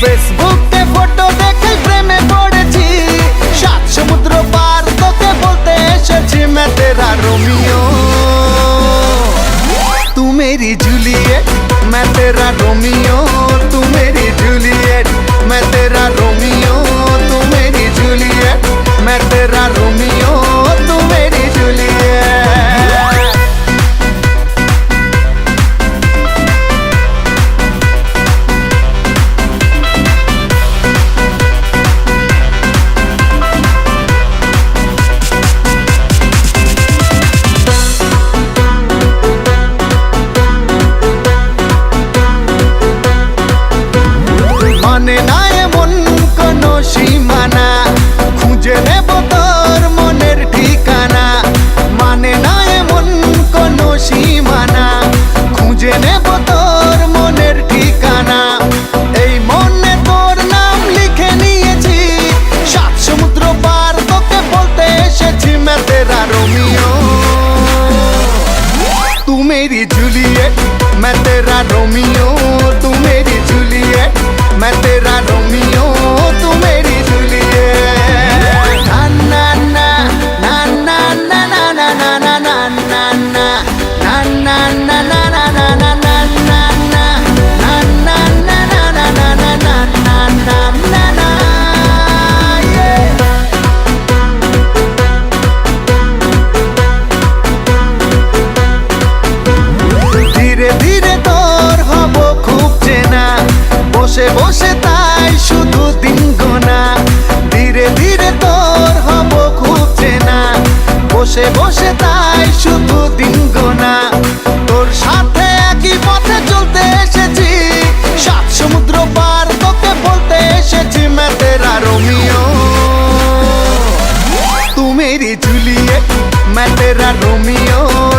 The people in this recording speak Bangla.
ফেসবুকে ফটো দেখে প্রেমে পড়েছি। সাত সমুদ্র পার তোকে বলতে এসেছি, মে তেরা রোমিও। তু মেরি জুলিয়েট মে তেরা রোমিও তু সীমানা, খুঁজে নেব তোর মনের ঠিকানা। এই মনে তোর নাম লিখে নিয়েছি, সাত সমুদ্র পার তোকে বলতে এসেছি মেতেরা রোমিও তুমি জুলিয়েট মেতেরা রোমিও বসে বসে তাই শুধু দিন গোনা। তোর সাথে একই পথে চলতে এসেছি। সাত সমুদ্র পার তোকে বলতে এসেছি ম্যাতেরা রোমিও। তুমি রি ম্যাথের আর রোমিও।